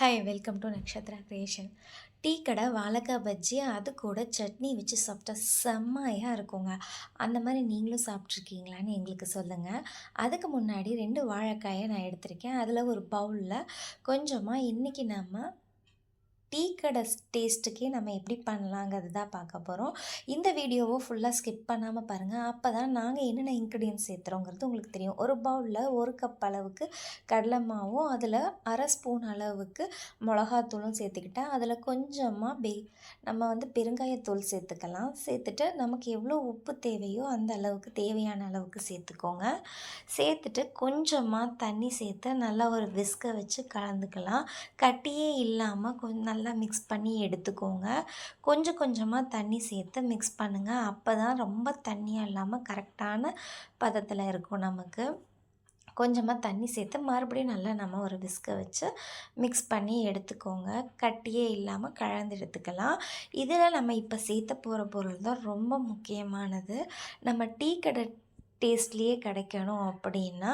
Hi welcome to Nakshatra creation tea கடை வாழைக்காய் பஜ்ஜி அது கூட சட்னி வச்சு சாப்பிட்டா செம்மையாக இருக்குங்க. அந்த மாதிரி நீங்களும் சாப்பிட்ருக்கீங்களான்னு எங்களுக்கு சொல்லுங்கள் அதுக்கு முன்னாடி ரெண்டு வாழைக்காயை நான் எடுத்திருக்கேன். அதில் ஒரு பவுலில் கொஞ்சமாக இன்றைக்கி நம்ம டீ கடை டேஸ்ட்டுக்கே நம்ம எப்படி பண்ணலாங்கிறது தான் பார்க்க போகிறோம் இந்த வீடியோவை ஃபுல்லாக ஸ்கிப் பண்ணாமல் பாருங்கள் அப்போ தான் நாங்கள் என்னென்ன இன்க்ரீடியன்ஸ் சேர்த்துறோங்கிறது உங்களுக்கு தெரியும். ஒரு பவுலில் ஒரு கப் அளவுக்கு கடலை மாவும் அதில் அரை ஸ்பூன் அளவுக்கு மிளகாத்தூளும் சேர்த்துக்கிட்டேன். அதில் கொஞ்சமாக பே நம்ம வந்து பெருங்காயத்தூள் சேர்த்துக்கலாம். சேர்த்துட்டு நமக்கு எவ்வளோ உப்பு தேவையோ அந்த அளவுக்கு தேவையான அளவுக்கு சேர்த்துக்கோங்க. சேர்த்துட்டு கொஞ்சமாக தண்ணி சேர்த்து நல்லா ஒரு விஸ்கை வச்சு கலந்துக்கலாம். கட்டியே இல்லாமல் கொஞ்சம் நல்லா நல்லா மிக்ஸ் பண்ணி எடுத்துக்கோங்க. கொஞ்சம் கொஞ்சமாக தண்ணி சேர்த்து மிக்ஸ் பண்ணுங்கள் அப்போ தான் ரொம்ப தண்ணியாக இல்லாமல் கரெக்டான பதத்தில் இருக்கும் நமக்கு. கொஞ்சமாக தண்ணி சேர்த்து மறுபடியும் நல்லா நம்ம ஒரு விஸ்கை வச்சு மிக்ஸ் பண்ணி எடுத்துக்கோங்க. கட்டியே இல்லாமல் கலந்து எடுத்துக்கலாம். இதில் நம்ம இப்போ சேர்த்த போகிற பொருள் தான் ரொம்ப முக்கியமானது. நம்ம டீ கடை டேஸ்ட்லேயே கிடைக்கணும் அப்படின்னா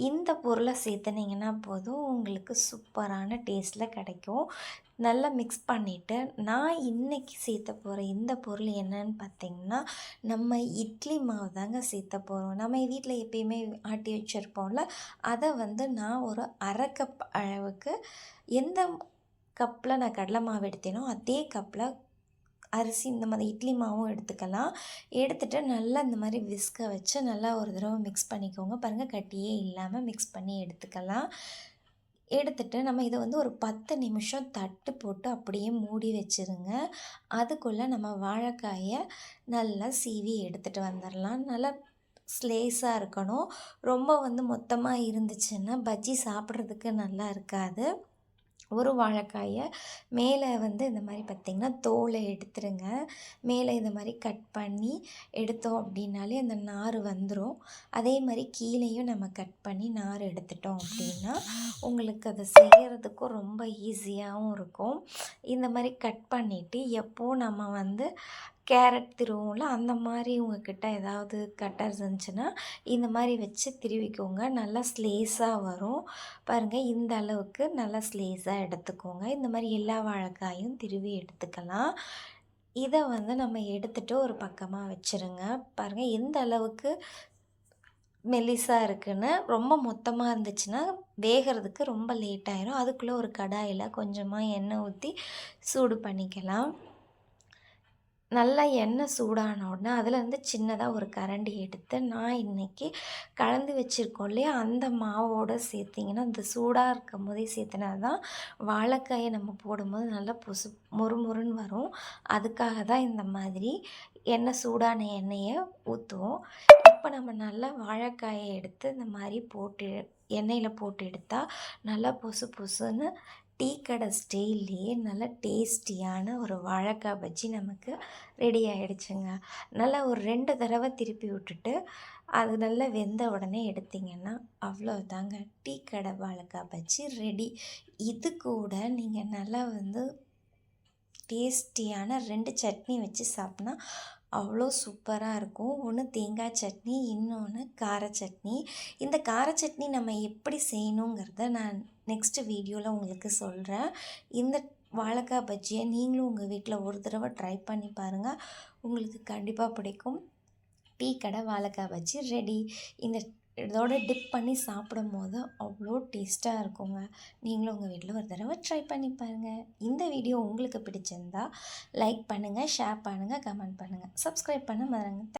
இந்த பொருளை சேர்த்துனீங்கன்னா போதும் உங்களுக்கு சூப்பரான டேஸ்ட்டில் கிடைக்கும். நல்லா மிக்ஸ் பண்ணிவிட்டு நான் இன்றைக்கி சேர்த்த போகிற இந்த பொருள் என்னன்னு பார்த்திங்கன்னா நம்ம இட்லி மாவு தாங்க சேர்த்த போகிறோம் நம்ம வீட்டில் எப்பயுமே ஆட்டி வச்சுருப்போம்ல அதை வந்து நான் ஒரு அரை கப் அளவுக்கு எந்த கப்பில் நான் கடலை மாவு எடுத்தேனோ அதே கப்பில் அரிசி இந்த மாதிரி இட்லி மாவும் எடுத்துக்கலாம். எடுத்துகிட்டு நல்லா இந்த மாதிரி விஸ்கை வச்சு நல்லா ஒரு தடவை மிக்ஸ் பண்ணிக்கோங்க. பாருங்கள் கட்டியே இல்லாமல் மிக்ஸ் பண்ணி எடுத்துக்கலாம். எடுத்துட்டு நம்ம இதை வந்து ஒரு பத்து நிமிஷம் தட்டு போட்டு அப்படியே மூடி வச்சுருங்க. அதுக்குள்ளே நம்ம வாழைக்காயை நல்லா சீவி எடுத்துகிட்டு வந்துடலாம் நல்லா ஸ்லேஸாக இருக்கணும். ரொம்ப வந்து மொத்தமாக இருந்துச்சுன்னா பஜ்ஜி சாப்பிட்றதுக்கு நல்லா இருக்காது. ஒரு வாழைக்காயை மேலே வந்து இந்த மாதிரி பார்த்திங்கன்னா தோலை எடுத்துருங்க. மேலே இந்த மாதிரி கட் பண்ணி எடுத்தோம் அப்படின்னாலே அந்த நார் வந்துடும் அதே மாதிரி கீழேயும் நம்ம கட் பண்ணி நார் எடுத்துட்டோம் அப்படின்னா உங்களுக்கு அதை செய்கிறதுக்கும் ரொம்ப ஈஸியாகவும் இருக்கும். இந்த மாதிரி கட் பண்ணிவிட்டு எப்போது நம்ம வந்து கேரட் திருவோம்ல அந்த மாதிரி உங்கக்கிட்ட ஏதாவது கட்டர்ஸ் இருந்துச்சுன்னா இந்த மாதிரி வச்சு திருவிக்கோங்க. நல்லா ஸ்லேஸாக வரும். பாருங்கள் இந்த அளவுக்கு நல்லா ஸ்லேஸாக எடுத்துக்கோங்க. இந்த மாதிரி எல்லா வாழைக்காயும் திருவி எடுத்துக்கலாம். இதை வந்து நம்ம எடுத்துகிட்டு ஒரு பக்கமாக வச்சுருங்க. பாருங்கள் எந்த அளவுக்கு மெல்லிசாக இருக்குன்னு ரொம்ப மொத்தமாக இருந்துச்சுன்னா வேகிறதுக்கு ரொம்ப லேட் ஆயிரும். அதுக்குள்ளே ஒரு கடாயில் கொஞ்சமாக எண்ணெய் ஊற்றி சூடு பண்ணிக்கலாம். நல்லா எண்ணெய் சூடான உடனே அதுலேருந்து சின்னதாக ஒரு கரண்டி எடுத்து நான் இன்றைக்கி கலந்து வச்சுருக்கோம் இல்லையா? அந்த மாவோடு சேர்த்திங்கன்னா இந்த சூடாக இருக்கும் போதே சேர்த்தினா தான் வாழைக்காயை நம்ம போடும்போது நல்லா பொசு முறுமுறுன்னு வரும். அதுக்காக தான் இந்த மாதிரி எண்ணெய் சூடான எண்ணெயை ஊற்றுவோம் இப்போ நம்ம நல்லா வாழைக்காயை எடுத்து இந்த மாதிரி போட்டு எண்ணெயில் போட்டு எடுத்தால் நல்லா பொசு பொசுன்னு டீ கடை ஸ்டைல்லையே நல்ல டேஸ்டியான ஒரு வாழைக்காய் பஜ்ஜி நமக்கு ரெடி ஆகிடுச்சுங்க நல்லா ஒரு ரெண்டு தடவை திருப்பி விட்டுட்டு அது நல்லா வெந்த உடனே எடுத்திங்கன்னா அவ்வளோதாங்க டீ கடை வாழைக்காய் பஜ்ஜி ரெடி இது கூட நீங்கள் நல்லா வந்து டேஸ்டியான ரெண்டு சட்னி வச்சு சாப்பிட்னா அவ்வளோ சூப்பராக இருக்கும். ஒன்று தேங்காய் சட்னி இன்னொன்று கார சட்னி. இந்த கார சட்னி நம்ம எப்படி செய்யணுங்கிறத நான் நெக்ஸ்ட்டு வீடியோவில் உங்களுக்கு சொல்கிறேன் இந்த வாழைக்காய் பஜ்ஜியை நீங்களும் உங்கள் வீட்டில் ஒரு தடவை ட்ரை பண்ணி பாருங்கள் உங்களுக்கு கண்டிப்பாக பிடிக்கும். டீ கடை வாழைக்காய் பஜ்ஜி ரெடி இந்த இதோட டிப் பண்ணி சாப்பிடும் போது அவ்வளோ டேஸ்ட்டாக இருக்குங்க. நீங்களும் உங்கள் வீட்டில் ஒரு தடவை ட்ரை பண்ணி பாருங்கள் இந்த வீடியோ உங்களுக்கு பிடிச்சிருந்தா லைக் பண்ணுங்கள் ஷேர் பண்ணுங்கள் கமெண்ட் பண்ணுங்கள் சப்ஸ்கிரைப் பண்ண மறங்க